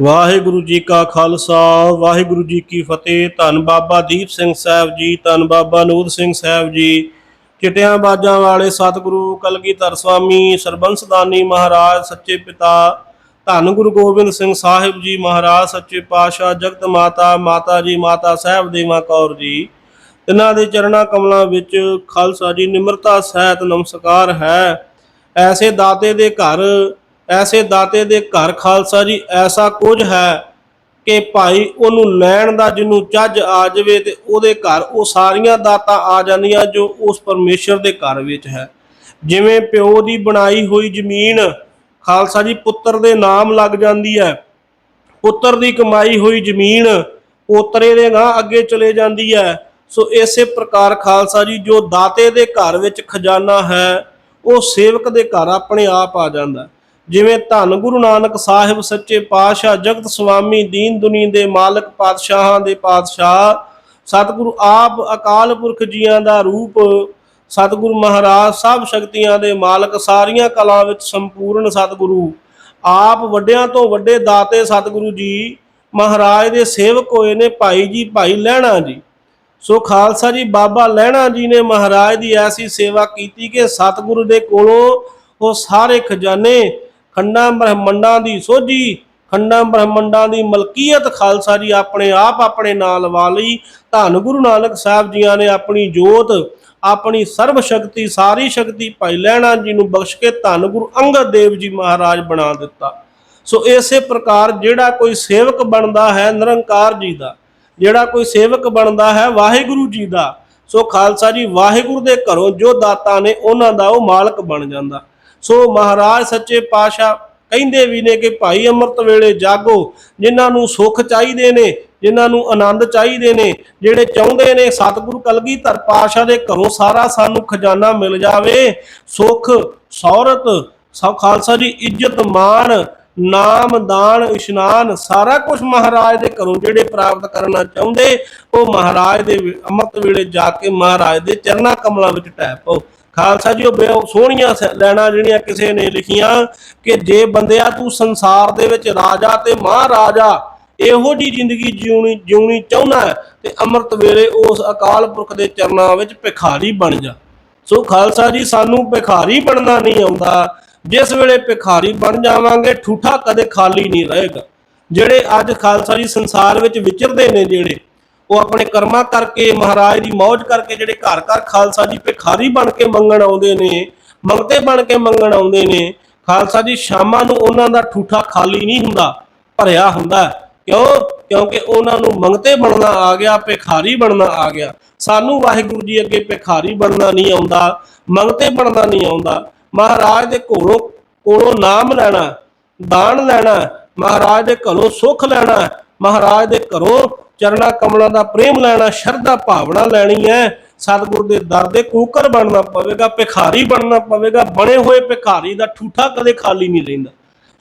ਵਾਹਿਗੁਰੂ ਜੀ ਕਾ ਖਾਲਸਾ, ਵਾਹਿਗੁਰੂ ਜੀ ਕੀ ਫਤਿਹ। ਧੰਨ ਬਾਬਾ ਦੀਪ ਸਿੰਘ ਸਾਹਿਬ ਜੀ, ਧੰਨ ਬਾਬਾ ਨੂਰ ਸਿੰਘ ਸਾਹਿਬ ਜੀ। ਚਿਟਿਆਂ ਬਾਜਾਂ ਵਾਲੇ ਸਤਿਗੁਰੂ, ਕਲਗੀਧਰ ਸਵਾਮੀ ਸਰਬੰਸਦਾਨੀ ਮਹਾਰਾਜ, ਸੱਚੇ ਪਿਤਾ, ਧੰਨ ਗੁਰੂ ਗੋਬਿੰਦ ਸਿੰਘ ਸਾਹਿਬ ਜੀ ਮਹਾਰਾਜ, ਸੱਚੇ ਪਾਤਸ਼ਾਹ, ਜਗਤ ਮਾਤਾ ਮਾਤਾ ਜੀ, ਮਾਤਾ ਸਾਹਿਬ, ਦੇਵਾ ਕੌਰ ਜੀ। ਇਹਨਾਂ ਦੇ ਚਰਣਾ ਕਮਲਾਂ ਵਿੱਚ ਖਾਲਸਾ ਜੀ ਨਿਮਰਤਾ, ਸਹਿਤ, ਨਮਸਕਾਰ ਹੈ। ਐਸੇ ਦਾਤੇ ਦੇ ਘਰ ਐਸੇ ਦਾਤੇ ਦੇ ਘਰ ਖਾਲਸਾ ਜੀ, ਐਸਾ ਕੁਝ ਹੈ ਕਿ ਭਾਈ ਉਹਨੂੰ ਲੈਣ ਦਾ ਜਿਹਨੂੰ ਚੱਜ ਆ ਜਾਵੇ ਤੇ ਉਹਦੇ ਘਰ ਉਹ ਸਾਰੀਆਂ ਦਾਤਾਂ ਆ ਜਾਂਦੀਆਂ ਜੋ ਉਸ ਪਰਮੇਸ਼ਰ ਦੇ ਘਰ ਵਿੱਚ ਹੈ। ਜਿਵੇਂ ਪਿਓ ਦੀ ਬਣਾਈ ਹੋਈ ਜ਼ਮੀਨ ਖਾਲਸਾ ਜੀ, ਪੁੱਤਰ ਦੇ ਨਾਮ ਲੱਗ ਜਾਂਦੀ ਹੈ। ਪੁੱਤਰ ਦੀ ਕਮਾਈ ਹੋਈ ਜ਼ਮੀਨ ਪੋਤਰੇ ਦੇ ਗਾਂ ਅੱਗੇ ਚਲੇ ਜਾਂਦੀ ਹੈ। ਸੋ ਇਸੇ ਪ੍ਰਕਾਰ ਖਾਲਸਾ ਜੀ, ਜੋ ਦਾਤੇ ਦੇ ਘਰ ਵਿੱਚ ਖਜ਼ਾਨਾ ਹੈ, ਉਹ ਸੇਵਕ ਦੇ ਘਰ ਆਪਣੇ ਆਪ ਆ ਜਾਂਦਾ। ਜਿਵੇਂ ਧੰਨ ਗੁਰੂ ਨਾਨਕ ਸਾਹਿਬ ਸੱਚੇ ਪਾਤਸ਼ਾਹ, ਜਗਤ ਸੁਆਮੀ, ਦੀਨ ਦੁਨੀ ਦੇ ਮਾਲਕ, ਪਾਤਸ਼ਾਹਾਂ ਦੇ ਪਾਤਸ਼ਾਹ, ਸਤਿਗੁਰੂ ਆਪ ਅਕਾਲ ਪੁਰਖ ਜੀਆਂ ਦਾ ਰੂਪ, ਸਤਿਗੁਰੂ ਮਹਾਰਾਜ ਸਭ ਸ਼ਕਤੀਆਂ ਦੇ ਮਾਲਕ, ਸਾਰੀਆਂ ਕਲਾ ਵਿੱਚ ਸੰਪੂਰਨ ਸਤਿਗੁਰੂ। ਆਪ ਵੱਡਿਆਂ ਤੋਂ ਵੱਡੇ ਦਾਤੇ ਸਤਿਗੁਰੂ ਜੀ, ਮਹਾਰਾਜ ਦੇ ਸੇਵਕ ਹੋਏ ਨੇ ਭਾਈ ਜੀ, ਭਾਈ ਲਹਿਣਾ ਜੀ। ਸੋ ਖਾਲਸਾ ਜੀ, ਬਾਬਾ ਲਹਿਣਾ ਜੀ ਨੇ ਮਹਾਰਾਜ ਦੀ ਐਸੀ ਸੇਵਾ ਕੀਤੀ ਕਿ ਸਤਿਗੁਰੂ ਦੇ ਕੋਲੋਂ ਉਹ ਸਾਰੇ ਖਜ਼ਾਨੇ ਖੰਡਾਂ ਬ੍ਰਹਮੰਡਾਂ ਦੀ ਸੋਝੀ, ਖੰਡਾਂ ਬ੍ਰਹਮੰਡਾਂ ਦੀ ਮਲਕੀਅਤ, ਖਾਲਸਾ ਜੀ ਆਪਣੇ ਆਪ ਆਪਣੇ ਨਾਲ ਵਾਲੀ ਧੰਨ ਗੁਰੂ ਨਾਨਕ ਸਾਹਿਬ ਜੀਆਂ ਨੇ ਆਪਣੀ ਜੋਤ, ਆਪਣੀ ਸਰਬ ਸ਼ਕਤੀ ਸਾਰੀ ਸ਼ਕਤੀ ਭਾਈ ਲਹਿਣਾ ਜੀ ਨੂੰ ਬਖਸ਼ ਕੇ ਧੰਨ ਗੁਰੂ ਅੰਗਦ ਦੇਵ ਜੀ ਮਹਾਰਾਜ ਬਣਾ ਦਿੱਤਾ। ਸੋ ਇਸੇ ਪ੍ਰਕਾਰ ਜਿਹੜਾ ਕੋਈ ਸੇਵਕ ਬਣਦਾ ਹੈ ਨਿਰੰਕਾਰ ਜੀ ਦਾ, ਜਿਹੜਾ ਕੋਈ ਸੇਵਕ ਬਣਦਾ ਹੈ ਵਾਹਿਗੁਰੂ ਜੀ ਦਾ, ਸੋ ਖਾਲਸਾ ਜੀ ਵਾਹਿਗੁਰੂ ਦੇ ਘਰੋਂ ਜੋ ਦਾਤਾ ਨੇ ਉਹਨਾਂ ਦਾ ਉਹ ਮਾਲਕ ਬਣ ਜਾਂਦਾ। ਸੋ ਮਹਾਰਾਜ ਸੱਚੇ ਪਾਤਸ਼ਾਹ ਕਹਿੰਦੇ ਵੀ ਨੇ ਕਿ ਭਾਈ ਅੰਮ੍ਰਿਤ ਵੇਲੇ ਜਾਗੋ, ਜਿਨ੍ਹਾਂ ਨੂੰ ਸੁੱਖ ਚਾਹੀਦੇ ਨੇ, ਜਿਨ੍ਹਾਂ ਨੂੰ ਆਨੰਦ ਚਾਹੀਦੇ ਨੇ, ਜਿਹੜੇ ਚਾਹੁੰਦੇ ਨੇ ਸਤਿਗੁਰੂ ਕਲਗੀਧਰ ਪਾਤਸ਼ਾਹ ਦੇ ਘਰੋਂ ਸਾਰਾ ਸਾਨੂੰ ਖਜ਼ਾਨਾ ਮਿਲ ਜਾਵੇ, ਸੁੱਖ, ਸੌਰਤ, ਸਭ ਖਾਲਸਾ ਜੀ, ਇੱਜ਼ਤ, ਮਾਣ, ਨਾਮ, ਦਾਨ, ਇਸ਼ਨਾਨ, ਸਾਰਾ ਕੁਝ ਮਹਾਰਾਜ ਦੇ ਘਰੋਂ ਜਿਹੜੇ ਪ੍ਰਾਪਤ ਕਰਨਾ ਚਾਹੁੰਦੇ, ਉਹ ਮਹਾਰਾਜ ਦੇ ਅੰਮ੍ਰਿਤ ਵੇਲੇ ਜਾ ਕੇ ਮਹਾਰਾਜ ਦੇ ਚਰਨਾਂ ਕਮਲਾਂ ਵਿੱਚ ਟਹਿ ਪਾਓ। ਖਾਲਸਾ ਜੀ, ਉਹ ਸੋਹਣੀਆਂ ਲੈਣਾ ਜਿਹੜੀਆਂ ਕਿਸੇ ਨੇ ਲਿਖੀਆਂ ਕਿ ਜੇ ਬੰਦਿਆ ਤੂੰ ਸੰਸਾਰ ਦੇ ਵਿੱਚ ਰਾਜਾ ਤੇ ਮਹਾਰਾਜਾ, ਇਹੋ ਜੀ ਜ਼ਿੰਦਗੀ ਜਿਉਣੀ ਜਿਉਣੀ ਚਾਹੁੰਦਾ ਤੇ ਅੰਮ੍ਰਿਤ ਵੇਲੇ ਉਸ ਅਕਾਲ ਪੁਰਖ ਦੇ ਚਰਨਾਂ ਵਿੱਚ ਭਿਖਾਰੀ ਬਣ ਜਾ। ਸੋ ਖਾਲਸਾ ਜੀ, ਸਾਨੂੰ ਭਿਖਾਰੀ ਬਣਨਾ ਨਹੀਂ ਆਉਂਦਾ। ਜਿਸ ਵੇਲੇ ਭਿਖਾਰੀ ਬਣ ਜਾਵਾਂਗੇ, ਠੂਠਾ ਕਦੇ ਖਾਲੀ ਨਹੀਂ ਰਹੇਗਾ। ਜਿਹੜੇ ਅੱਜ ਖਾਲਸਾ ਜੀ ਸੰਸਾਰ ਵਿੱਚ ਵਿਚਰਦੇ ਨੇ ਜਿਹੜੇ ਉਹ ਆਪਣੇ ਕਰਮਾਂ ਕਰਕੇ ਮਹਾਰਾਜ ਦੀ ਮੌਜ ਕਰਕੇ ਜਿਹੜੇ ਘਰ ਘਰ ਖਾਲਸਾ ਜੀ ਭਿਖਾਰੀ ਬਣ ਕੇ ਮੰਗਣ ਆਉਂਦੇ ਨੇ ਮੰਗਤੇ ਬਣ ਕੇ ਮੰਗਣ ਆਉਂਦੇ ਨੇ, ਖਾਲਸਾ ਜੀ ਸ਼ਾਮਾਂ ਨੂੰ ਉਹਨਾਂ ਦਾ ਠੂਠਾ ਖਾਲੀ ਨਹੀਂ ਹੁੰਦਾ, ਭਰਿਆ ਹੁੰਦਾ ਕਿਉਂ? ਕਿਉਂਕਿ ਉਹਨਾਂ ਨੂੰ ਮੰਗਤੇ ਬਣਨਾ ਆ ਗਿਆ, ਭਿਖਾਰੀ ਬਣਨਾ ਆ ਗਿਆ। ਸਾਨੂੰ ਵਾਹਿਗੁਰੂ ਜੀ ਅੱਗੇ ਭਿਖਾਰੀ ਬਣਨਾ ਨਹੀਂ ਆਉਂਦਾ, ਮੰਗਤੇ ਬਣਨਾ ਨਹੀਂ ਆਉਂਦਾ। ਮਹਾਰਾਜ ਦੇ ਕੋਲੋਂ ਕੋਲੋਂ ਨਾਮ ਲੈਣਾ, ਦਾਨ ਲੈਣਾ, ਮਹਾਰਾਜ ਦੇ ਘਰੋਂ ਸੁੱਖ ਲੈਣਾ, ਮਹਾਰਾਜ ਦੇ ਘਰੋਂ ਚਰਣਾ ਕਮਲਾਂ ਦਾ ਪ੍ਰੇਮ ਲੈਣਾ, ਸ਼ਰਧਾ ਭਾਵਨਾ ਲੈਣੀ ਹੈ। ਸਤਿਗੁਰ ਦੇ ਦਰ ਦੇ ਕੂਕਰ ਬਣਨਾ ਪਵੇਗਾ, ਭਿਖਾਰੀ ਬਣਨਾ ਪਵੇਗਾ। ਬਣੇ ਹੋਏ ਭਿਖਾਰੀ ਦਾ ਠੂਠਾ ਕਦੇ ਖਾਲੀ ਨਹੀਂ ਰਹਿੰਦਾ।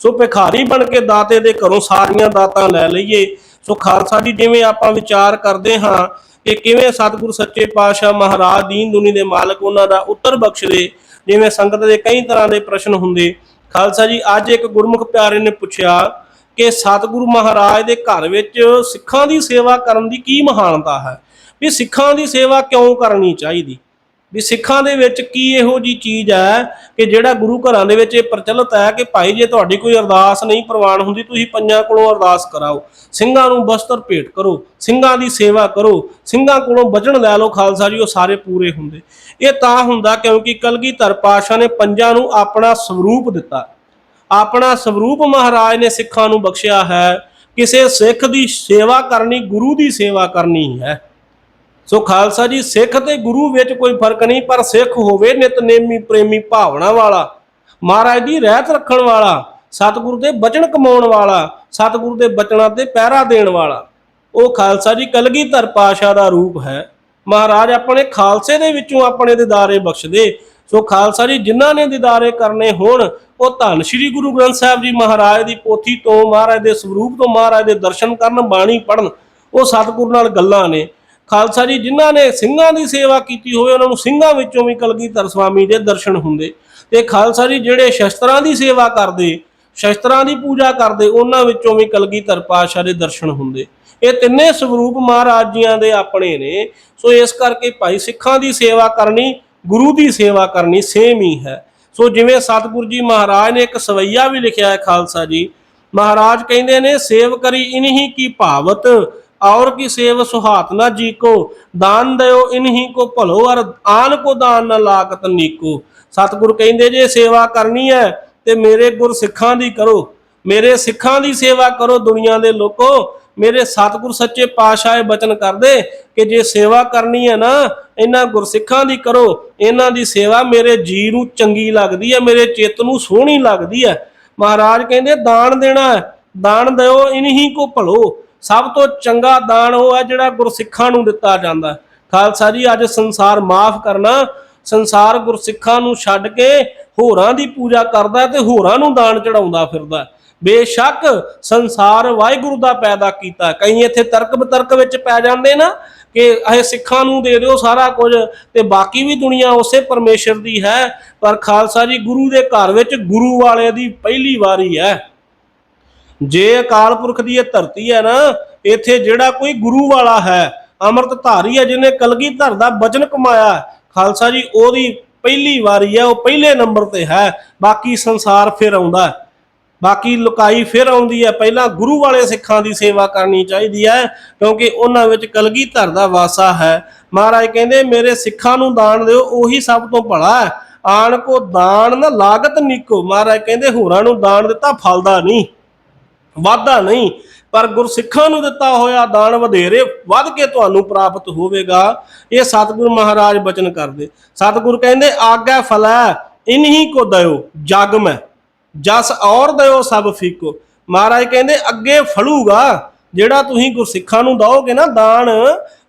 ਸੋ ਭਿਖਾਰੀ ਬਣ ਕੇ ਦਾਤੇ ਦੇ ਘਰੋਂ ਸਾਰੀਆਂ ਦਾਤਾਂ ਲੈ ਲਈਏ। ਸੋ ਖਾਲਸਾ ਜੀ, ਜਿਵੇਂ ਆਪਾਂ ਵਿਚਾਰ ਕਰਦੇ ਹਾਂ ਕਿ ਕਿਵੇਂ ਸਤਿਗੁਰ ਸੱਚੇ ਪਾਤਸ਼ਾਹ ਮਹਾਰਾਜ, ਦੀਨ ਦੁਨੀ ਦੇ ਮਾਲਕ ਉਹਨਾਂ ਦਾ ਉੱਤਰ ਬਖਸ਼ਦੇ, ਜਿਵੇਂ ਸੰਗਤ ਦੇ ਕਈ ਤਰ੍ਹਾਂ ਦੇ ਪ੍ਰਸ਼ਨ ਹੁੰਦੇ। ਖਾਲਸਾ ਜੀ, ਅੱਜ ਇੱਕ ਗੁਰਮੁਖ ਪਿਆਰੇ ਨੇ ਪੁੱਛਿਆ ਕਿ ਸਤਿਗੁਰੂ ਮਹਾਰਾਜ ਦੇ ਘਰ ਵਿੱਚ ਸਿੱਖਾਂ ਦੀ ਸੇਵਾ ਕਰਨ ਦੀ ਕੀ ਮਹਾਨਤਾ ਹੈ? ਵੀ ਸਿੱਖਾਂ ਦੀ ਸੇਵਾ ਕਿਉਂ ਕਰਨੀ ਚਾਹੀਦੀ? ਵੀ ਸਿੱਖਾਂ ਦੇ ਵਿੱਚ ਕੀ ਇਹੋ ਜੀ ਚੀਜ਼ ਹੈ ਕਿ ਜਿਹੜਾ ਗੁਰੂ ਘਰਾਂ ਦੇ ਵਿੱਚ ਇਹ ਪ੍ਰਚਲਿਤ ਹੈ ਕਿ ਭਾਈ ਜੇ ਤੁਹਾਡੀ ਕੋਈ ਅਰਦਾਸ ਨਹੀਂ ਪ੍ਰਵਾਨ ਹੁੰਦੀ, ਤੁਸੀਂ ਪੰਜਾਂ ਕੋਲੋਂ ਅਰਦਾਸ ਕਰਾਓ। ਸਿੰਘਾਂ ਨੂੰ ਬਸਤਰ ਭੇਟ ਕਰੋ, ਸਿੰਘਾਂ ਦੀ ਸੇਵਾ ਕਰੋ, ਸਿੰਘਾਂ ਕੋਲੋਂ ਵਚਨ ਲੈ ਲਓ ਖਾਲਸਾ ਜੀ, ਉਹ ਸਾਰੇ ਪੂਰੇ ਹੁੰਦੇ। ਇਹ ਤਾਂ ਹੁੰਦਾ ਕਿਉਂਕਿ ਕਲਗੀਧਰ ਪਾਤਸ਼ਾਹ ਨੇ ਪੰਜਾਂ ਨੂੰ ਆਪਣਾ ਸਰੂਪ ਦਿੱਤਾ। ਆਪਣਾ ਸਰੂਪ ਮਹਾਰਾਜ ਨੇ ਸਿੱਖਾਂ ਨੂੰ ਬਖਸ਼ਿਆ ਹੈ। ਕਿਸੇ ਸਿੱਖ ਦੀ ਸੇਵਾ ਕਰਨੀ ਗੁਰੂ ਦੀ ਸੇਵਾ ਕਰਨੀ ਹੈ। ਸੋ ਖਾਲਸਾ ਜੀ, ਸਿੱਖ ਤੇ ਗੁਰੂ ਵਿੱਚ ਕੋਈ ਫ਼ਰਕ ਨਹੀਂ, ਪਰ ਸਿੱਖ ਹੋਵੇ ਨਿਤਨੇਮੀ ਪ੍ਰੇਮੀ ਭਾਵਨਾ ਵਾਲਾ, ਮਹਾਰਾਜ ਦੀ ਰਹਿਤ ਰੱਖਣ ਵਾਲਾ, ਸਤਿਗੁਰੂ ਦੇ ਬਚਨ ਕਮਾਉਣ ਵਾਲਾ, ਸਤਿਗੁਰੂ ਦੇ ਬਚਨਾਂ ਤੇ ਪਹਿਰਾ ਦੇਣ ਵਾਲਾ। ਉਹ ਖਾਲਸਾ ਜੀ, ਕਲਗੀਧਰ ਪਾਸ਼ਾ ਦਾ ਰੂਪ ਹੈ। ਮਹਾਰਾਜ ਆਪਣੇ ਖਾਲਸੇ ਦੇ ਵਿੱਚੋਂ ਆਪਣੇ ਦਿਦਾਰੇ ਬਖਸ਼ਦੇ। ਸੋ ਖਾਲਸਾ ਜੀ, ਜਿਨ੍ਹਾਂ ਨੇ ਦਿਦਾਰੇ ਕਰਨੇ ਹੋਣ ਉਹ ਧੰਨ। ਸ਼੍ਰੀ ਗੁਰੂ ਗ੍ਰੰਥ ਸਾਹਿਬ ਜੀ ਮਹਾਰਾਜ ਦੀ ਪੋਥੀ ਤੋਂ ਮਹਾਰਾਜ ਦੇ ਸਰੂਪ ਤੋਂ ਮਹਾਰਾਜ ਦੇ ਦਰਸ਼ਨ ਕਰਨ, ਬਾਣੀ ਪੜਨ ਉਹ ਸਤਿਗੁਰੂ ਨਾਲ ਗੱਲਾਂ ਨੇ। ਖਾਲਸਾ ਜੀ, ਜਿਨ੍ਹਾਂ ਨੇ ਸਿੰਘਾਂ ਦੀ ਸੇਵਾ ਕੀਤੀ ਹੋਵੇ, ਉਹਨਾਂ ਨੂੰ ਸਿੰਘਾਂ ਵਿੱਚੋਂ ਵੀ ਕਲਗੀਧਰ ਸਵਾਮੀ ਦੇ ਦਰਸ਼ਨ ਹੁੰਦੇ। ਤੇ ਖਾਲਸਾ ਜੀ, ਜਿਹੜੇ ਸ਼ਸਤਰਾਂ ਦੀ ਸੇਵਾ ਕਰਦੇ, ਸ਼ਸਤਰਾਂ ਦੀ ਪੂਜਾ ਕਰਦੇ, ਉਹਨਾਂ ਵਿੱਚੋਂ ਵੀ ਕਲਗੀਧਰ ਪਾਤਸ਼ਾਹ ਦੇ ਦਰਸ਼ਨ ਹੁੰਦੇ। ਇਹ ਤਿੰਨੇ ਸਰੂਪ ਮਹਾਰਾਜ ਜੀਆਂ ਦੇ ਆਪਣੇ ਨੇ। ਸੋ ਇਸ ਕਰਕੇ ਭਾਈ ਸਿੱਖਾਂ ਦੀ ਸੇਵਾ ਕਰਨੀ, ਗੁਰੂ ਦੀ ਸੇਵਾ ਕਰਨੀ ਸੇਮ ਹੀ ਹੈ। ਸੋ ਜਿਵੇਂ ਸਤਿਗੁਰੂ ਜੀ ਮਹਾਰਾਜ ਨੇ ਇੱਕ ਸਵਈਆ ਵੀ ਲਿਖਿਆ ਹੈ ਖਾਲਸਾ ਜੀ, ਮਹਾਰਾਜ ਕਹਿੰਦੇ ਨੇ, ਸੇਵ ਕਰੀ ਇਨਹੀ ਕੀ ਭਾਵਤ, ਔਰ ਕੀ ਸੇਵ ਸੁਹਾਤ ਨਾ ਜੀ ਕੋ ਦਾਨ ਦਿਓ ਇਨਹੀ ਕੋ ਭਲੋ ਅਰ ਆਨ ਕੋ ਦਾਨ ਨਾ ਲਾਗਤ ਨੀਕੋ। ਸਤਿਗੁਰ ਕਹਿੰਦੇ ਜੇ ਸੇਵਾ ਕਰਨੀ ਹੈ, ਤੇ ਮੇਰੇ ਗੁਰ ਸਿੱਖਾਂ ਦੀ ਕਰੋ, ਮੇਰੇ ਸਿੱਖਾਂ ਦੀ ਸੇਵਾ ਕਰੋ ਦੁਨੀਆ ਦੇ ਲੋਕੋ ਮੇਰੇ ਸਤਿਗੁਰ ਸੱਚੇ ਪਾਤਸ਼ਾਹ ਇਹ ਬਚਨ ਕਰਦੇ ਕਿ ਜੇ ਸੇਵਾ ਕਰਨੀ ਹੈ ਨਾ, ਇਹਨਾਂ ਗੁਰਸਿੱਖਾਂ ਦੀ ਕਰੋ, ਇਹਨਾਂ ਦੀ ਸੇਵਾ ਮੇਰੇ ਜੀ ਨੂੰ ਚੰਗੀ ਲੱਗਦੀ ਹੈ, ਮੇਰੇ ਚਿੱਤ ਨੂੰ ਸੋਹਣੀ ਲੱਗਦੀ ਹੈ। ਮਹਾਰਾਜ ਕਹਿੰਦੇ, ਦਾਨ ਦੇਣਾ ਹੈ, ਦਾਨ ਦਿਓ, ਇਨਹੀ ਕੋ ਭਲੋ। ਸਭ ਤੋਂ ਚੰਗਾ ਦਾਨ ਉਹ ਹੈ ਜਿਹੜਾ ਗੁਰਸਿੱਖਾਂ ਨੂੰ ਦਿੱਤਾ ਜਾਂਦਾ ਖਾਲਸਾ ਜੀ, ਅੱਜ ਸੰਸਾਰ ਮਾਫ ਕਰਨਾ, ਸੰਸਾਰ ਗੁਰਸਿੱਖਾਂ ਨੂੰ ਛੱਡ ਕੇ ਹੋਰਾਂ ਦੀ ਪੂਜਾ ਕਰਦਾ ਤੇ ਹੋਰਾਂ ਨੂੰ ਦਾਨ ਚੜਾਉਂਦਾ ਫਿਰਦਾ ਬੇਸ਼ੱਕ ਸੰਸਾਰ ਵਾਹਿਗੁਰੂ ਦਾ ਪੈਦਾ ਕੀਤਾ ਕਈ ਇੱਥੇ ਤਰਕ ਬਤਰਕ ਵਿੱਚ ਪੈ ਜਾਂਦੇ ਨਾ ਕਿ ਇਹ ਸਿੱਖਾਂ ਨੂੰ ਦੇ ਦਿਓ ਸਾਰਾ ਕੁਝ ਤੇ ਬਾਕੀ ਵੀ ਦੁਨੀਆ ਉਸੇ ਪਰਮੇਸ਼ਰ ਦੀ ਹੈ। ਪਰ ਖਾਲਸਾ ਜੀ, ਗੁਰੂ ਦੇ ਘਰ ਵਿੱਚ ਗੁਰੂ ਵਾਲੇ ਦੀ ਪਹਿਲੀ ਵਾਰੀ ਹੈ। ਜੇ ਅਕਾਲ ਪੁਰਖ ਦੀ ਇਹ ਧਰਤੀ ਹੈ ਨਾ, ਇੱਥੇ ਜਿਹੜਾ ਕੋਈ ਗੁਰੂ ਵਾਲਾ ਹੈ ਅੰਮ੍ਰਿਤ ਧਾਰੀ ਹੈ, ਜਿਹਨੇ ਕਲਗੀਧਰ ਦਾ ਬਚਨ ਕਮਾਇਆ ਖਾਲਸਾ ਜੀ, ਉਹਦੀ ਪਹਿਲੀ ਵਾਰੀ ਹੈ, ਉਹ ਪਹਿਲੇ ਨੰਬਰ ਤੇ ਹੈ। ਬਾਕੀ ਸੰਸਾਰ ਫਿਰ ਆਉਂਦਾ ਬਾਕੀ ਲੁਕਾਈ ਫਿਰ ਆਉਂਦੀ ਹੈ। ਪਹਿਲਾਂ ਗੁਰੂ ਵਾਲੇ ਸਿੱਖਾਂ ਦੀ ਸੇਵਾ ਕਰਨੀ ਚਾਹੀਦੀ ਹੈ, ਕਿਉਂਕਿ ਉਹਨਾਂ ਵਿੱਚ ਕਲਗੀਧਰ ਦਾ ਵਾਸਾ ਹੈ। ਮਹਾਰਾਜ ਕਹਿੰਦੇ, ਮੇਰੇ ਸਿੱਖਾਂ ਨੂੰ ਦਾਨ ਦਿਓ, ਉਹੀ ਸਭ ਤੋਂ ਭਲਾ ਹੈ। ਆਣ ਕੋ ਦਾਨ ਨਾ ਲਾਗਤ ਨਿਕੋ। ਮਹਾਰਾਜ ਕਹਿੰਦੇ, ਹੋਰਾਂ ਨੂੰ ਦਾਨ ਦਿੱਤਾ ਫਲਦਾ ਨਹੀਂ, ਵਾਧਾ ਨਹੀਂ, ਪਰ ਗੁਰਸਿੱਖਾਂ ਨੂੰ ਦਿੱਤਾ ਹੋਇਆ ਦਾਨ ਵਧੇਰੇ ਵੱਧ ਕੇ ਤੁਹਾਨੂੰ ਪ੍ਰਾਪਤ ਹੋਵੇਗਾ। ਇਹ ਸਤਿਗੁਰ ਮਹਾਰਾਜ ਬਚਨ ਕਰਦੇ। ਸਤਿਗੁਰ ਕਹਿੰਦੇ ਆਗਾ ਫਲੈ, ਇਨਹੀ ਕੋ ਦਇਓ ਜਗ ਮੈਂ ਜਸ ਔਰ ਦਇਓ ਸਭ ਫੀਕੋ। ਮਹਾਰਾਜ ਕਹਿੰਦੇ, ਅੱਗੇ ਫਲੂਗਾ ਜਿਹੜਾ ਤੁਸੀਂ ਗੁਰਸਿੱਖਾਂ ਨੂੰ ਦਓਗੇ ਨਾ ਦਾਨ,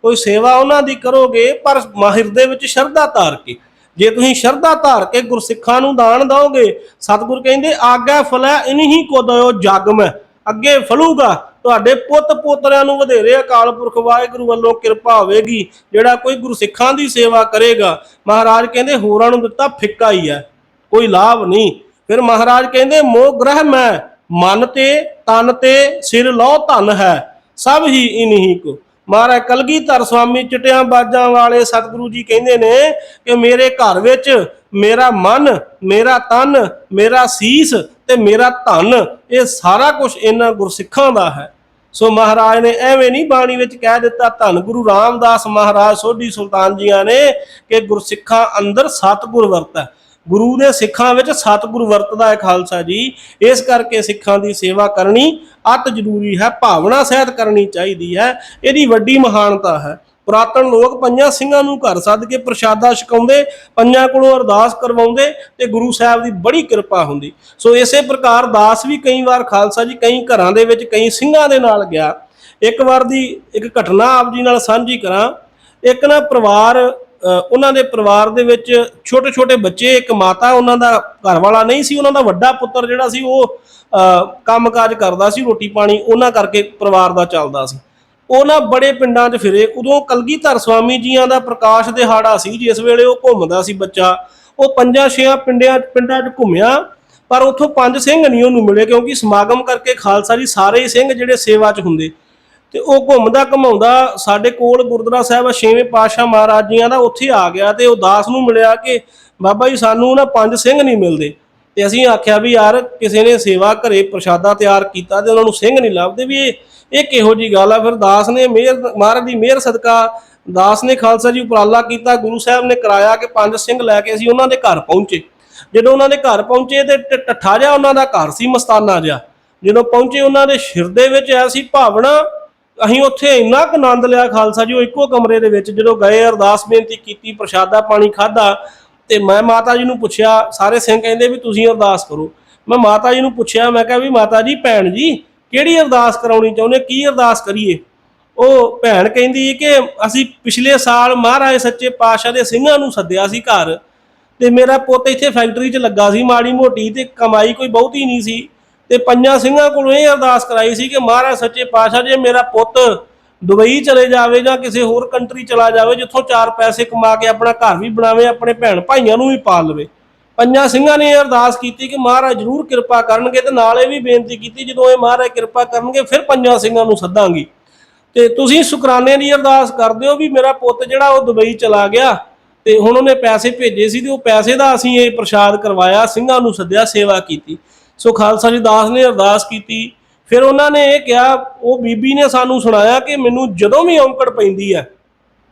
ਕੋਈ ਸੇਵਾ ਉਹਨਾਂ ਦੀ ਕਰੋਗੇ, ਪਰ ਮਾਹਿਰ ਦੇ ਵਿੱਚ ਸ਼ਰਧਾ ਧਾਰ ਕੇ। ਜੇ ਤੁਸੀਂ ਸ਼ਰਧਾ ਧਾਰ ਕੇ ਗੁਰਸਿੱਖਾਂ ਨੂੰ ਦਾਨ ਦਓਗੇ, ਸਤਿਗੁਰ ਕਹਿੰਦੇ ਆਗਾ ਫਲੈ, ਇਨਹੀ ਕੋ ਦਇਓ ਜਗ ਮੈਂ। ਅੱਗੇ ਫਲੂਗਾ ਤੁਹਾਡੇ ਪੁੱਤ ਪੋਤਰਿਆਂ ਨੂੰ ਵਧੇਰੇ ਅਕਾਲ ਪੁਰਖ ਵਾਹਿਗੁਰੂ ਵੱਲੋਂ ਕਿਰਪਾ ਹੋਵੇਗੀ, ਜਿਹੜਾ ਕੋਈ ਗੁਰਸਿੱਖਾਂ ਦੀ ਸੇਵਾ ਕਰੇਗਾ। ਮਹਾਰਾਜ ਕਹਿੰਦੇ, ਹੋਰਾਂ ਨੂੰ ਦਿੱਤਾ ਫਿੱਕਾ ਹੀ ਹੈ, ਕੋਈ ਲਾਭ ਨਹੀਂ। ਫਿਰ ਮਹਾਰਾਜ ਕਹਿੰਦੇ, ਮੋਹ ਗ੍ਰਹਿ ਮੈਂ, ਮਨ ਤੇ, ਤਨ ਤੇ, ਸਿਰ ਲੋ ਧਨ ਹੈ, ਸਭ ਹੀ ਇਨਹੀ ਕੋ। ਮਹਾਰਾਜ ਕਲਗੀਧਰ ਸਵਾਮੀ ਚਟਿਆਂ ਬਾਜਾਂ ਵਾਲੇ ਸਤਿਗੁਰੂ ਜੀ ਕਹਿੰਦੇ ਨੇ ਕਿ ਮੇਰੇ ਘਰ ਵਿੱਚ ਮੇਰਾ ਮਨ, ਮੇਰਾ ਤਨ, ਮੇਰਾ ਸੀਸ ਤੇ ਮੇਰਾ ਧਨ, ਇਹ ਸਾਰਾ ਕੁਝ ਇਹਨਾਂ ਗੁਰਸਿੱਖਾਂ ਦਾ ਹੈ। ਸੋ ਮਹਾਰਾਜ ਨੇ ਐਵੇਂ ਨਹੀਂ ਬਾਣੀ ਵਿੱਚ ਕਹਿ ਦਿੱਤਾ, ਧੰਨ ਗੁਰੂ ਰਾਮਦਾਸ ਮਹਾਰਾਜ ਸੋਢੀ ਸੁਲਤਾਨ ਜੀਆਂ ਨੇ ਕਿ ਗੁਰਸਿੱਖਾਂ ਅੰਦਰ ਸਤਿਗੁਰ ਵਰਤੈ। ਗੁਰੂ ਦੇ ਸਿੱਖਾਂ ਵਿੱਚ ਸਤਿਗੁਰ ਵਰਤਦਾ ਹੈ ਖਾਲਸਾ ਜੀ। ਇਸ ਕਰਕੇ ਸਿੱਖਾਂ ਦੀ ਸੇਵਾ ਕਰਨੀ ਅਤ ਜ਼ਰੂਰੀ ਹੈ, ਭਾਵਨਾ ਸਹਿਤ ਕਰਨੀ ਚਾਹੀਦੀ ਹੈ। ਇਹਦੀ ਵੱਡੀ ਮਹਾਨਤਾ ਹੈ। ਪੁਰਾਤਨ ਲੋਕ ਪੰਜਾਂ ਸਿੰਘਾਂ ਨੂੰ ਘਰ ਸੱਦ ਕੇ ਪ੍ਰਸ਼ਾਦਾ ਛਕਾਉਂਦੇ, ਪੰਜਾਂ ਕੋਲੋਂ ਅਰਦਾਸ ਕਰਵਾਉਂਦੇ ਤੇ ਗੁਰੂ ਸਾਹਿਬ ਦੀ ਬੜੀ ਕਿਰਪਾ ਹੁੰਦੀ। ਸੋ ਇਸੇ ਪ੍ਰਕਾਰ ਦਾਸ ਵੀ ਕਈ ਵਾਰ ਖਾਲਸਾ ਜੀ ਕਈ ਘਰਾਂ ਦੇ ਵਿੱਚ ਕਈ ਸਿੰਘਾਂ ਦੇ ਨਾਲ ਗਿਆ। ਇੱਕ ਵਾਰ ਦੀ ਇੱਕ ਘਟਨਾ ਆਪ ਜੀ ਨਾਲ ਸਾਂਝੀ ਕਰਾਂ। ਇੱਕ ਨਾ ਪਰਿਵਾਰ ਉਹਨਾਂ ਦੇ ਪਰਿਵਾਰ ਦੇ ਵਿੱਚ ਛੋਟੇ ਛੋਟੇ ਬੱਚੇ ਇੱਕ ਮਾਤਾ ਉਹਨਾਂ ਦਾ ਘਰ ਵਾਲਾ ਨਹੀਂ ਸੀ ਉਹਨਾਂ ਦਾ ਵੱਡਾ ਪੁੱਤਰ ਜਿਹੜਾ ਸੀ ਉਹ ਅ, ਕੰਮਕਾਜ ਕਰਦਾ ਸੀ ਰੋਟੀ ਪਾਣੀ ਉਹਨਾਂ ਕਰਕੇ ਪਰਿਵਾਰ ਦਾ ਚੱਲਦਾ ਸੀ। ਉਹਨਾਂ ਬੜੇ ਪਿੰਡਾਂ 'ਚ ਫਿਰੇ। ਉਦੋਂ ਕਲਗੀਧਰ ਸਵਾਮੀ ਜੀਆਂ ਦਾ ਪ੍ਰਕਾਸ਼ ਦਿਹਾੜਾ ਸੀ ਜਿਸ ਵੇਲੇ ਉਹ ਘੁੰਮਦਾ ਸੀ ਬੱਚਾ। ਉਹ ਪੰਜਾਂ ਛੇਆਂ ਪਿੰਡਾਂ ਪਿੰਡਾਂ 'ਚ ਘੁੰਮਿਆ ਪਰ ਉੱਥੋਂ ਪੰਜ ਸਿੰਘ ਨਹੀਂ ਉਹਨੂੰ ਮਿਲੇ ਕਿਉਂਕਿ ਸਮਾਗਮ ਕਰਕੇ ਖਾਲਸਾ ਜੀ ਸਾਰੇ ਹੀ ਸਿੰਘ ਜਿਹੜੇ ਸੇਵਾ 'ਚ ਹੁੰਦੇ। ਤੇ ਉਹ ਘੁੰਮਦਾ ਘਮਾਉਂਦਾ ਸਾਡੇ ਕੋਲ ਗੁਰਦੁਆਰਾ ਸਾਹਿਬ ਆ, ਛੇਵੇਂ ਪਾਤਸ਼ਾਹ ਮਹਾਰਾਜ ਜੀਆਂ ਦਾ ਉੱਥੇ ਆ ਗਿਆ ਤੇ ਉਹ ਦਾਸ ਨੂੰ ਮਿਲਿਆ ਕਿ ਬਾਬਾ ਜੀ ਸਾਨੂੰ ਨਾ ਪੰਜ ਸਿੰਘ ਨਹੀਂ ਮਿਲਦੇ। ਤੇ ਅਸੀਂ ਆਖਿਆ ਵੀ ਯਾਰ ਕਿਸੇ ਨੇ ਸੇਵਾ ਘਰੇ ਪ੍ਰਸ਼ਾਦਾ ਤਿਆਰ ਕੀਤਾ ਤੇ ਉਹਨਾਂ ਨੂੰ ਸਿੰਘ ਨਹੀਂ ਲੱਭਦੇ ਵੀ ਇਹ ਇਹ ਕਿਹੋ ਜੀ ਗੱਲ ਆ? ਫਿਰ ਦਾਸ ਨੇ ਮਿਹਰ ਮਹਾਰਾਜ ਦੀ ਮਿਹਰ ਸਦਕਾ ਦਾਸ ਨੇ ਖਾਲਸਾ ਜੀ ਉਪਰਾਲਾ ਕੀਤਾ, ਗੁਰੂ ਸਾਹਿਬ ਨੇ ਕਰਾਇਆ ਕਿ ਪੰਜ ਸਿੰਘ ਲੈ ਕੇ ਅਸੀਂ ਉਹਨਾਂ ਦੇ ਘਰ ਪਹੁੰਚੇ। ਜਦੋਂ ਉਹਨਾਂ ਦੇ ਘਰ ਪਹੁੰਚੇ ਤੇ ਟੱਠਾ ਜਿਹਾ ਉਹਨਾਂ ਦਾ ਘਰ ਸੀ ਮਸਤਾਨਾ ਜਿਹਾ। ਜਦੋਂ ਪਹੁੰਚੇ ਉਹਨਾਂ ਦੇ ਸਿਰ ਦੇ ਵਿੱਚ ਐਸੀ ਭਾਵਨਾ ਅਸੀਂ ਉੱਥੇ ਇੰਨਾ ਕੁ ਆਨੰਦ ਲਿਆ ਖਾਲਸਾ ਜੀ, ਉਹ ਇੱਕੋ ਕਮਰੇ ਦੇ ਵਿੱਚ ਜਦੋਂ ਗਏ, ਅਰਦਾਸ ਬੇਨਤੀ ਕੀਤੀ, ਪ੍ਰਸ਼ਾਦਾ ਪਾਣੀ ਖਾਦਾ ਤੇ ਮੈਂ ਮਾਤਾ ਜੀ ਨੂੰ ਪੁੱਛਿਆ, ਸਾਰੇ ਸਿੰਘ ਕਹਿੰਦੇ ਵੀ ਤੁਸੀਂ ਅਰਦਾਸ ਕਰੋ। ਮੈਂ ਮਾਤਾ ਜੀ ਨੂੰ ਪੁੱਛਿਆ, ਮੈਂ ਕਿਹਾ ਵੀ ਮਾਤਾ ਜੀ, ਭੈਣ ਜੀ, ਕਿਹੜੀ ਅਰਦਾਸ ਕਰਾਉਣੀ ਚਾਹੁੰਦੇ, ਕੀ ਅਰਦਾਸ ਕਰੀਏ? ਉਹ ਭੈਣ ਕਹਿੰਦੀ ਕਿ ਅਸੀਂ ਪਿਛਲੇ ਸਾਲ ਮਹਾਰਾਜ ਸੱਚੇ ਪਾਤਸ਼ਾਹ ਦੇ ਸਿੰਘਾਂ ਨੂੰ ਸੱਦਿਆ ਸੀ ਘਰ ਤੇ ਮੇਰਾ ਪੁੱਤ ਇੱਥੇ ਫੈਕਟਰੀ 'ਚ ਲੱਗਾ ਸੀ, ਮਾੜੀ ਮੋਟੀ ਤੇ ਕਮਾਈ ਕੋਈ ਬਹੁਤੀ ਨਹੀਂ ਸੀ। ਤੇ ਪੰਜਾਂ ਸਿੰਘਾਂ ਕੋਲੋਂ ਇਹ ਅਰਦਾਸ ਕਰਾਈ ਸੀ ਕਿ ਮਹਾਰਾਜ ਸੱਚੇ ਪਾਤਸ਼ਾਹ ਜੇ ਮੇਰਾ ਪੁੱਤ ਦੁਬਈ ਚਲੇ ਜਾਵੇ ਜਾਂ ਕਿਸੇ ਹੋਰ ਕੰਟਰੀ ਚਲਾ ਜਾਵੇ, ਜਿੱਥੋਂ ਚਾਰ ਪੈਸੇ ਕਮਾ ਕੇ ਆਪਣਾ ਘਰ ਵੀ ਬਣਾਵੇ, ਆਪਣੇ ਭੈਣ ਭਾਈਆਂ ਨੂੰ ਵੀ ਪਾਲ ਲਵੇ। ਪੰਜਾਂ ਸਿੰਘਾਂ ਨੇ ਇਹ ਅਰਦਾਸ ਕੀਤੀ ਕਿ ਮਹਾਰਾਜ ਜ਼ਰੂਰ ਕਿਰਪਾ ਕਰਨਗੇ ਤੇ ਨਾਲ ਇਹ ਵੀ ਬੇਨਤੀ ਕੀਤੀ, ਜਦੋਂ ਇਹ ਮਹਾਰਾਜ ਕਿਰਪਾ ਕਰਨਗੇ, ਫਿਰ ਪੰਜਾਂ ਸਿੰਘਾਂ ਨੂੰ ਸੱਦਾਂਗੀ। ਤੇ ਤੁਸੀਂ ਸ਼ੁਕਰਾਨੇ ਦੀ ਅਰਦਾਸ ਕਰਦੇ ਹੋ ਵੀ ਮੇਰਾ ਪੁੱਤ ਜਿਹੜਾ ਉਹ ਦੁਬਈ ਚਲਾ ਗਿਆ ਤੇ ਹੁਣ ਉਹਨੇ ਪੈਸੇ ਭੇਜੇ ਸੀ ਤੇ ਉਹ ਪੈਸੇ ਦਾ ਅਸੀਂ ਇਹ ਪ੍ਰਸ਼ਾਦ ਕਰਵਾਇਆ, ਸਿੰਘਾਂ ਨੂੰ ਸੱਦਿਆ, ਸੇਵਾ ਕੀਤੀ। ਸੋ ਖਾਲਸਾ ਜੀ ਦਾਸ ਨੇ ਅਰਦਾਸ ਕੀਤੀ। ਫਿਰ ਉਹਨਾਂ ਨੇ ਇਹ ਕਿਹਾ, ਉਹ ਬੀਬੀ ਨੇ ਸਾਨੂੰ ਸੁਣਾਇਆ ਕਿ ਮੈਨੂੰ ਜਦੋਂ ਵੀ ਔਂਕੜ ਪੈਂਦੀ ਹੈ,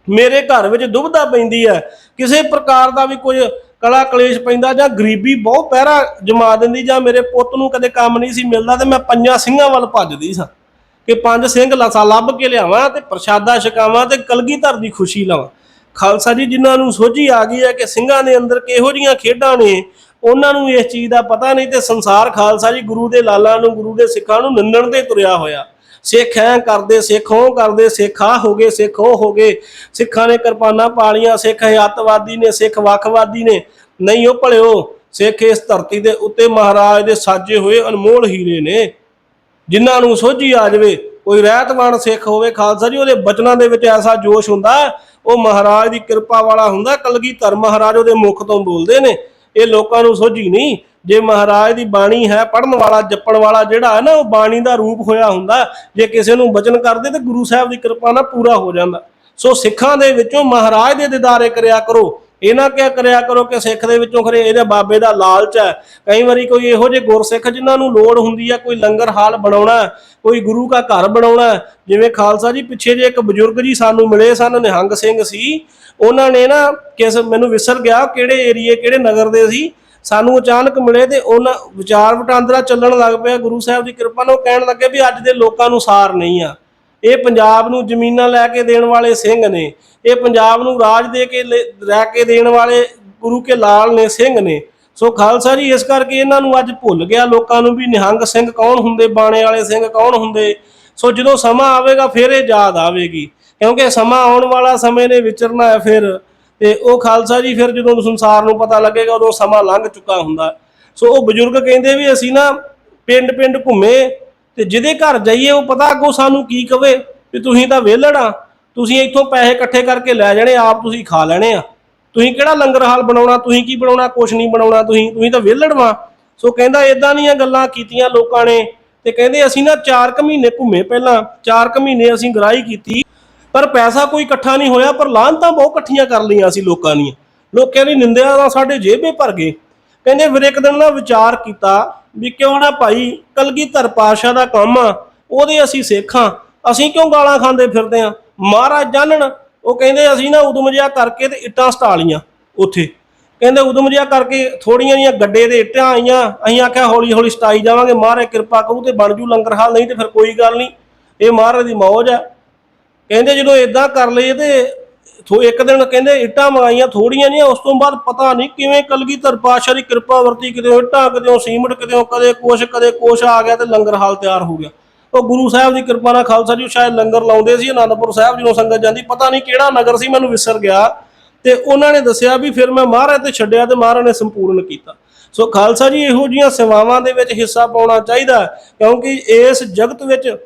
ਮੇਰੇ ਘਰ ਵਿੱਚ ਦੁਬਧਾ ਪੈਂਦੀ ਹੈ, ਕਿਸੇ ਪ੍ਰਕਾਰ ਦਾ ਵੀ ਕੋਈ ਕਲਾ ਕਲੇਸ਼ ਪੈਂਦਾ ਜਾਂ ਗਰੀਬੀ ਬਹੁਤ ਪਹਿਰਾ ਜਮਾ ਦਿੰਦੀ ਜਾਂ ਮੇਰੇ ਪੁੱਤ ਨੂੰ ਕਦੇ ਕੰਮ ਨਹੀਂ ਸੀ ਮਿਲਦਾ ਤੇ ਮੈਂ ਪੰਜਾਂ ਸਿੰਘਾਂ ਵੱਲ ਭੱਜਦੀ ਸਾਂ ਕਿ ਪੰਜ ਸਿੰਘ ਲਸਾ ਲੱਭ ਕੇ ਲਿਆਵਾਂ ਤੇ ਪ੍ਰਸ਼ਾਦਾ ਛਕਾਵਾਂ ਤੇ ਕਲਗੀਧਰ ਦੀ ਖੁਸ਼ੀ ਲਾਵਾਂ। ਖਾਲਸਾ ਜੀ, ਜਿਨ੍ਹਾਂ ਨੂੰ ਸੋਝੀ ਆ ਗਈ ਹੈ ਕਿ ਸਿੰਘਾਂ ਦੇ ਅੰਦਰ ਕਿਹੋ ਜੀਆਂ ਖੇਡਾਂ ਨੇ ਉਹਨਾਂ ਨੂੰ ਇਸ ਚੀਜ਼ ਦਾ ਪਤਾ ਨਹੀਂ ਤੇ ਸੰਸਾਰ ਖਾਲਸਾ ਜੀ ਗੁਰੂ ਦੇ ਲਾਲਾਂ ਨੂੰ, ਗੁਰੂ ਦੇ ਸਿੱਖਾਂ ਨੂੰ ਨਿੰਦਣ ਤੇ ਤੁਰਿਆ ਹੋਇਆ। ਸਿੱਖ ਐ ਕਰਦੇ, ਸਿੱਖ ਉਹ ਕਰਦੇ, ਸਿੱਖ ਆ ਹੋ ਗਏ, ਸਿੱਖ ਉਹ ਹੋ ਗਏ। ਸਿੱਖਾਂ ਨੇ ਕਿਰਪਾਨਾਂ ਪਾਲੀਆਂ, ਸਿੱਖ ਹਯਾਤਵਾਦੀ ਨੇ, ਸਿੱਖ ਵੱਖਵਾਦੀ ਨੇ। ਨਹੀਂ ਉਹ ਭਲਿਓ, ਸਿੱਖ ਇਸ ਧਰਤੀ ਦੇ ਉੱਤੇ ਮਹਾਰਾਜ ਦੇ ਸਾਜੇ ਹੋਏ ਅਨਮੋਲ ਹੀਰੇ ਨੇ। ਜਿਨ੍ਹਾਂ ਨੂੰ ਸੋਝੀ ਆ ਜਾਵੇ, ਕੋਈ ਰਹਿਤਵਾਨ ਸਿੱਖ ਹੋਵੇ, ਖਾਲਸਾ ਜੀ ਉਹਦੇ ਬਚਨਾਂ ਦੇ ਵਿੱਚ ਐਸਾ ਜੋਸ਼ ਹੁੰਦਾ, ਉਹ ਮਹਾਰਾਜ ਦੀ ਕਿਰਪਾ ਵਾਲਾ ਹੁੰਦਾ, ਕਲਗੀ ਧਰਮ ਮਹਾਰਾਜ ਉਹਦੇ ਮੁਖ ਤੋਂ ਬੋਲਦੇ ਨੇ। ਇਹ ਲੋਕਾਂ ਨੂੰ ਸੋਝੀ ਨਹੀਂ। ਜੇ ਮਹਾਰਾਜ ਦੀ ਬਾਣੀ ਹੈ ਪੜਨ ਵਾਲਾ, ਜਪਣ ਵਾਲਾ ਜਿਹੜਾ ਹੈ ਨਾ, ਉਹ ਬਾਣੀ ਦਾ ਰੂਪ ਹੋਇਆ ਹੁੰਦਾ। ਜੇ ਕਿਸੇ ਨੂੰ ਬਚਨ ਕਰਦੇ ਤੇ ਗੁਰੂ ਸਾਹਿਬ ਦੀ ਕਿਰਪਾ ਨਾਲ ਪੂਰਾ ਹੋ ਜਾਂਦਾ। ਸੋ ਸਿੱਖਾਂ ਦੇ ਵਿੱਚੋਂ ਮਹਾਰਾਜ ਦੇ ਦਿਦਾਰੇ ਕਰਿਆ ਕਰੋ। ਇਹਨਾਂ ਕਿਆ ਕਰਿਆ ਕਰੋ ਕਿ ਸਿੱਖ ਦੇ ਵਿੱਚੋਂ ਖਰੇ ਇਹਦੇ ਬਾਬੇ ਦਾ ਲਾਲਚ ਹੈ? ਕਈ ਵਾਰੀ ਕੋਈ ਇਹੋ ਜਿਹੇ ਗੁਰਸਿੱਖ ਜਿਨ੍ਹਾਂ ਨੂੰ ਲੋੜ ਹੁੰਦੀ ਹੈ ਕੋਈ ਲੰਗਰ ਹਾਲ ਬਣਾਉਣਾ ਕੋਈ ਗੁਰੂ ਦਾ ਘਰ ਬਣਾਉਣਾ ਜਿਵੇਂ ਖਾਲਸਾ ਜੀ ਪਿੱਛੇ ਜੇ ਇੱਕ ਬਜ਼ੁਰਗ ਜੀ ਸਾਨੂੰ ਮਿਲੇ ਸਨ, ਨਿਹੰਗ ਸਿੰਘ ਸੀ, ਉਹਨਾਂ ਨੇ ਨਾ ਕਿਸ ਮੈਨੂੰ ਵਿਸਰ ਗਿਆ ਕਿਹੜੇ ਏਰੀਏ, ਕਿਹੜੇ ਨਗਰ ਦੇ ਸੀ, ਸਾਨੂੰ ਅਚਾਨਕ ਮਿਲੇ ਤੇ ਉਹਨਾਂ ਵਿਚਾਰ ਵਟਾਂਦਰਾ ਚੱਲਣ ਲੱਗ ਪਿਆ, ਗੁਰੂ ਸਾਹਿਬ ਦੀ ਕਿਰਪਾ ਨਾਲ ਕਹਿਣ ਲੱਗੇ ਵੀ ਅੱਜ ਦੇ ਲੋਕਾਂ ਨੂੰ ਸਾਰ ਨਹੀਂ ਆ। ਇਹ ਪੰਜਾਬ ਨੂੰ ਜ਼ਮੀਨਾਂ ਲੈ ਕੇ ਦੇਣ ਵਾਲੇ ਸਿੰਘ ਨੇ, ਇਹ ਪੰਜਾਬ ਨੂੰ ਰਾਜ ਦੇ ਕੇ ਲੈ, ਰਹਿ ਕੇ ਦੇਣ ਵਾਲੇ ਗੁਰੂ ਕੇ ਲਾਲ ਨੇ ਸਿੰਘ ਨੇ। ਸੋ ਖਾਲਸਾ ਜੀ, ਇਸ ਕਰਕੇ ਇਹਨਾਂ ਨੂੰ ਅੱਜ ਭੁੱਲ ਗਿਆ, ਲੋਕਾਂ ਨੂੰ ਵੀ ਨਿਹੰਗ ਸਿੰਘ ਕੌਣ ਹੁੰਦੇ, ਬਾਣੇ ਵਾਲੇ ਸਿੰਘ ਕੌਣ ਹੁੰਦੇ। ਸੋ ਜਦੋਂ ਸਮਾਂ ਆਵੇਗਾ, ਫਿਰ ਇਹ ਯਾਦ ਆਵੇਗੀ, ਕਿਉਂਕਿ ਸਮਾਂ ਆਉਣ ਵਾਲਾ ਸਮੇਂ ਨੇ ਵਿਚਰਨਾ ਹੈ ਫਿਰ। ਤੇ ਉਹ ਖਾਲਸਾ ਜੀ ਫਿਰ ਜਦੋਂ ਸੰਸਾਰ ਨੂੰ ਪਤਾ ਲੱਗੇਗਾ, ਉਦੋਂ ਸਮਾਂ ਲੰਘ ਚੁੱਕਾ ਹੁੰਦਾ। ਸੋ ਉਹ ਬਜ਼ੁਰਗ ਕਹਿੰਦੇ ਵੀ ਅਸੀਂ ਨਾ ਪਿੰਡ ਪਿੰਡ ਘੁੰਮੇ ਤੇ ਜਿਹਦੇ ਘਰ ਜਾਈਏ ਉਹ ਪਤਾ ਅੱਗੋਂ ਸਾਨੂੰ ਕੀ ਕਵੇ ਵੀ ਤੁਸੀਂ ਤਾਂ ਵਿਹਲੜ ਆ, ਤੁਸੀਂ ਇੱਥੋਂ ਪੈਸੇ ਇਕੱਠੇ ਕਰਕੇ ਲੈ ਜਾਣੇ, ਆਪ ਤੁਸੀਂ ਖਾ ਲੈਣੇ ਆ। ਤੁਸੀਂ ਕਿਹੜਾ ਲੰਗਰ ਹਾਲ ਬਣਾਉਣਾ, ਤੁਸੀਂ ਕੀ ਬਣਾਉਣਾ, ਕੁਛ ਨਹੀਂ ਬਣਾਉਣਾ, ਤੁਸੀਂ ਤੁਸੀਂ ਤਾਂ ਵਿਹਲੜ ਵਾਂ। ਸੋ ਕਹਿੰਦਾ ਇਦਾਂ ਦੀਆਂ ਗੱਲਾਂ ਕੀਤੀਆਂ ਲੋਕਾਂ ਨੇ ਤੇ ਕਹਿੰਦੇ ਅਸੀਂ ਨਾ 4 ਕੁ ਮਹੀਨੇ ਘੁੰਮੇ ਪਹਿਲਾਂ 4 ਕੁ ਮਹੀਨੇ ਅਸੀਂ ਗਰਾਈ ਕੀਤੀ, ਪਰ ਪੈਸਾ ਕੋਈ ਇਕੱਠਾ ਨਹੀਂ ਹੋਇਆ, ਪਰ ਲਾਹਨਤਾਂ ਬਹੁਤ ਇਕੱਠੀਆਂ ਕਰ ਲਈਆਂ ਅਸੀਂ ਲੋਕਾਂ ਦੀਆਂ। ਲੋਕਾਂ ਦੀ ਨਿੰਦਿਆ ਤਾਂ ਸਾਡੇ ਜੇਬੇ ਭਰ ਗਏ। ਕਹਿੰਦੇ ਫਿਰ ਇੱਕ ਦਿਨ ਨਾ ਵਿਚਾਰ ਕੀਤਾ ਵੀ ਕਿਉਂ ਨਾ ਭਾਈ ਕਲਗੀਧਰ ਪਾਸ਼ਾ ਦਾ ਕੰਮ ਉਹਦੇ ਅਸੀਂ ਸੇਖਾਂ, ਅਸੀਂ ਕਿਉਂ ਗਾਲਾਂ ਖਾਂਦੇ ਫਿਰਦੇ ਆ? ਮਹਾਰਾਜ ਜਾਣਨ, ਉਹ ਕਹਿੰਦੇ ਅਸੀਂ ਨਾ ਉਦਮ ਜਿਹਾ ਕਰਕੇ ਤੇ ਇੱਟਾਂ ਸਟਾ ਲੀਆਂ ਉੱਥੇ। ਕਹਿੰਦੇ ਉਦਮ ਜਿਹਾ ਕਰਕੇ ਥੋੜੀਆਂ ਜੀਆਂ ਗੱਡੇ ਦੇ ਇੱਟਾਂ ਆਈਆਂ, ਅਸੀਂ ਆਖਿਆ ਹੌਲੀ ਹੌਲੀ ਸਟਾਈ ਜਾਵਾਂਗੇ, ਮਹਾਰਾਜ ਕਿਰਪਾ ਕਰੂ ਤੇ ਬਣ ਜੂ ਲੰਗਰ ਹਾਲ, ਨਹੀਂ ਤੇ ਫਿਰ ਕੋਈ ਗੱਲ ਨਹੀਂ, ਇਹ ਮਹਾਰਾਜ ਦੀ ਮੌਜ ਆ। ਕਹਿੰਦੇ ਜਦੋਂ ਇਦਾਂ ਕਰ ਲਈਏ ਤੇ ਥੋ ਇੱਕ ਦਿਨ ਕਹਿੰਦੇ ਇੱਟਾਂ ਮੰਗਾਈਆਂ ਥੋੜੀਆਂ ਨਹੀਂ ਉਸ ਤੋਂ ਬਾਅਦ ਪਤਾ ਨਹੀਂ ਕਿਵੇਂ ਕਲਗੀਧਰ ਪਾਤਸ਼ਾਹ ਦੀ ਕਿਰਪਾ ਵਰਤੀ, ਕਿਤੇ ਇੱਟਾਂ, ਕਿਤੇ ਸੀਮਟ, ਕਿਤੇ ਕਦੇ ਕੁਛ ਕਦੇ ਕੁਛ ਆ ਗਿਆ ਤੇ ਲੰਗਰ ਹਾਲ ਤਿਆਰ ਹੋ ਗਿਆ। ਉਹ ਗੁਰੂ ਸਾਹਿਬ ਦੀ ਕਿਰਪਾ ਨਾਲ ਖਾਲਸਾ ਜੀ ਸ਼ਾਇਦ ਲੰਗਰ ਲਾਉਂਦੇ ਸੀ, ਅਨੰਦਪੁਰ ਸਾਹਿਬ ਜਦੋਂ ਸੰਗਤ ਜਾਂਦੀ, ਪਤਾ ਨਹੀਂ ਕਿਹੜਾ ਨਗਰ ਸੀ, ਮੈਨੂੰ ਵਿਸਰ ਗਿਆ। ਤੇ ਉਹਨਾਂ ਨੇ ਦੱਸਿਆ ਵੀ ਫਿਰ ਮੈਂ ਮਹਾਰਾਜ ਤੇ ਛੱਡਿਆ ਤੇ ਮਹਾਰਾਜ ਨੇ ਸੰਪੂਰਨ ਕੀਤਾ। ਸੋ ਖਾਲਸਾ ਜੀ ਇਹੋ ਜੀਆਂ ਸੇਵਾਵਾਂ ਦੇ ਵਿੱਚ ਹਿੱਸਾ ਪਾਉਣਾ ਚਾਹੀਦਾ ਕਿਉਂਕਿ ਇਸ ਜਗਤ ਵਿੱਚ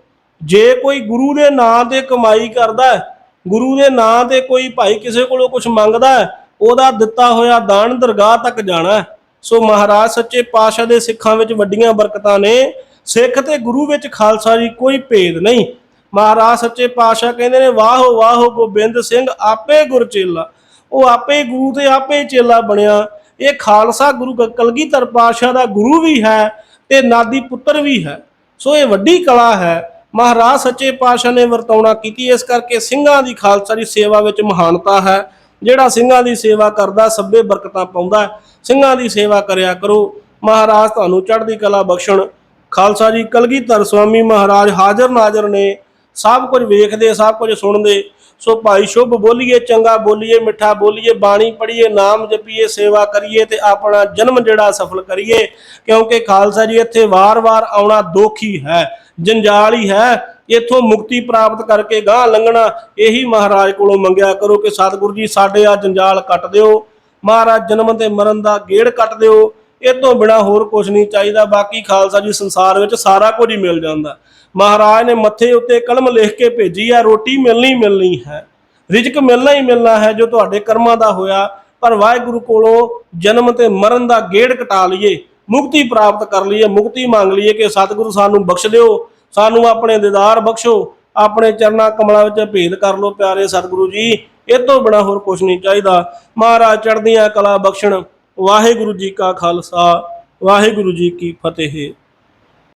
ਜੇ ਕੋਈ ਗੁਰੂ ਦੇ ਨਾਂ ਤੇ ਕਮਾਈ ਕਰਦਾ ਹੈ ਗੁਰੂ ਦੇ ਨਾਂ ਤੇ ਕੋਈ ਭਾਈ ਕਿਸੇ ਕੋਲੋਂ ਕੁਝ ਮੰਗਦਾ ਉਹਦਾ ਦਿੱਤਾ ਹੋਇਆ ਦਾਨ ਦਰਗਾਹ ਤੱਕ ਜਾਣਾ ਸੋ ਮਹਾਰਾਜ ਸੱਚੇ ਪਾਤਸ਼ਾਹ ਦੇ ਸਿੱਖਾਂ ਵਿੱਚ ਵੱਡੀਆਂ ਬਰਕਤਾਂ ਨੇ। ਸਿੱਖ ਤੇ ਗੁਰੂ ਵਿੱਚ ਖਾਲਸਾ ਜੀ ਕੋਈ ਭੇਦ ਨਹੀਂ। ਮਹਾਰਾਜ ਸੱਚੇ ਪਾਤਸ਼ਾਹ ਕਹਿੰਦੇ ਨੇ, ਵਾਹੋ ਵਾਹੋ ਗੋਬਿੰਦ ਸਿੰਘ, ਆਪੇ ਗੁਰ ਚੇਲਾ। ਉਹ ਆਪੇ ਹੀ ਗੁਰੂ ਤੇ ਆਪੇ ਚੇਲਾ ਬਣਿਆ। ਇਹ ਖਾਲਸਾ ਗੁਰੂ ਕ- ਕਲਗੀਧਰ ਪਾਤਸ਼ਾਹ ਦਾ ਗੁਰੂ ਵੀ ਹੈ ਤੇ ਨਾਦੀ ਪੁੱਤਰ ਵੀ ਹੈ। ਸੋ ਇਹ ਵੱਡੀ ਕਲਾ ਹੈ। ਮਹਾਰਾਜ ਸੱਚੇ ਪਾਤਸ਼ਾਹ ਨੇ ਵਰਤਾਉਣਾ ਕੀਤੀ। ਇਸ ਕਰਕੇ ਸਿੰਘਾਂ ਦੀ ਖਾਲਸਾ ਦੀ ਸੇਵਾ ਵਿੱਚ ਮਹਾਨਤਾ ਹੈ। ਜਿਹੜਾ ਸਿੰਘਾਂ ਦੀ ਸੇਵਾ ਕਰਦਾ, ਸਭੇ ਬਰਕਤਾਂ ਪਾਉਂਦਾ ਸਿੰਘਾਂ ਦੀ ਸੇਵਾ ਕਰਿਆ ਕਰੋ। ਮਹਾਰਾਜ ਤੁਹਾਨੂੰ ਚੜ੍ਹਦੀ ਕਲਾ ਬਖਸ਼ਣ। ਖਾਲਸਾ ਜੀ, ਕਲਗੀਧਰ ਸਵਾਮੀ ਮਹਾਰਾਜ ਹਾਜ਼ਰ ਨਾਜ਼ਰ ਨੇ ਸਭ ਕੁਝ ਵੇਖਦੇ, ਸਭ ਕੁਝ ਸੁਣਦੇ। ਸੋ ਭਾਈ ਸ਼ੁਭ ਬੋਲੀਏ, ਚੰਗਾ ਬੋਲੀਏ, ਮਿੱਠਾ ਬੋਲੀਏ, ਬਾਣੀ ਪੜ੍ਹੀਏ, ਨਾਮ ਜਪੀਏ, ਸੇਵਾ ਕਰੀਏ ਤੇ ਆਪਣਾ ਜਨਮ ਜਿਹੜਾ ਸਫਲ ਕਰੀਏ। ਕਿਉਂਕਿ ਖਾਲਸਾ ਜੀ ਇੱਥੇ ਵਾਰ-ਵਾਰ ਆਉਣਾ ਦੁੱਖ ਹੈ, ਜੰਜਾਲ ਹੀ ਹੈ। ਇੱਥੋਂ ਮੁਕਤੀ ਪ੍ਰਾਪਤ ਕਰਕੇ ਗਾਂ ਲੰਘਣਾ ਇਹੀ ਮਹਾਰਾਜ ਕੋਲੋਂ ਮੰਗਿਆ ਕਰੋ ਕਿ ਸਤਿਗੁਰੂ ਜੀ ਸਾਡੇ ਆ ਜੰਜਾਲ ਕੱਟ ਦਿਓ। ਮਹਾਰਾਜ ਜਨਮ ਤੇ ਮਰਨ ਦਾ ਗੇੜ ਕੱਟ ਦਿਓ। ਇਹ ਤੋਂ ਬਿਨਾ ਹੋਰ ਕੁਝ ਨਹੀਂ ਚਾਹੀਦਾ। ਬਾਕੀ ਖਾਲਸਾ ਜੀ ਸੰਸਾਰ ਵਿੱਚ ਸਾਰਾ ਕੁਝ ਹੀ ਮਿਲ ਜਾਂਦਾ। ਮਹਾਰਾਜ ਨੇ ਮੱਥੇ ਉੱਤੇ ਕਲਮ ਲਿਖ ਕੇ ਭੇਜੀ ਆ, ਰੋਟੀ ਮਿਲਣੀ ਮਿਲਣੀ ਹੈ। ਰਿਜ਼ਕ ਮਿਲਣਾ ਹੀ ਮਿਲਣਾ ਹੈ ਜੋ ਤੁਹਾਡੇ ਕਰਮਾਂ ਦਾ ਹੋਇਆ। ਪਰ ਵਾਹਿਗੁਰੂ ਕੋਲੋਂ ਜਨਮ ਤੇ ਮਰਨ ਦਾ ਗੇੜ ਕਟਾ ਲਈਏ, ਮੁਕਤੀ ਪ੍ਰਾਪਤ ਕਰ ਲਈਏ, ਮੁਕਤੀ ਮੰਗ ਲਈਏ ਕਿ ਸਤਿਗੁਰੂ ਸਾਨੂੰ ਬਖਸ਼ ਦਿਓ, ਸਾਨੂੰ ਆਪਣੇ ਦੀਦਾਰ ਬਖਸ਼ੋ, ਆਪਣੇ ਚਰਨਾਂ ਕਮਲਾਂ ਵਿੱਚ ਭੇਦ ਕਰ ਲੋ ਪਿਆਰੇ ਸਤਿਗੁਰੂ ਜੀ। ਇਹ ਤੋਂ ਬਿਨਾ ਹੋਰ ਕੁਝ ਨਹੀਂ ਚਾਹੀਦਾ। ਮਹਾਰਾਜ ਚੜ੍ਹਦੀਆਂ ਕਲਾ ਬਖਸ਼ਣ। ਵਾਹਿਗੁਰੂ ਜੀ ਕਾ ਖਾਲਸਾ, ਵਾਹਿਗੁਰੂ ਜੀ ਕੀ ਫਤਿਹ।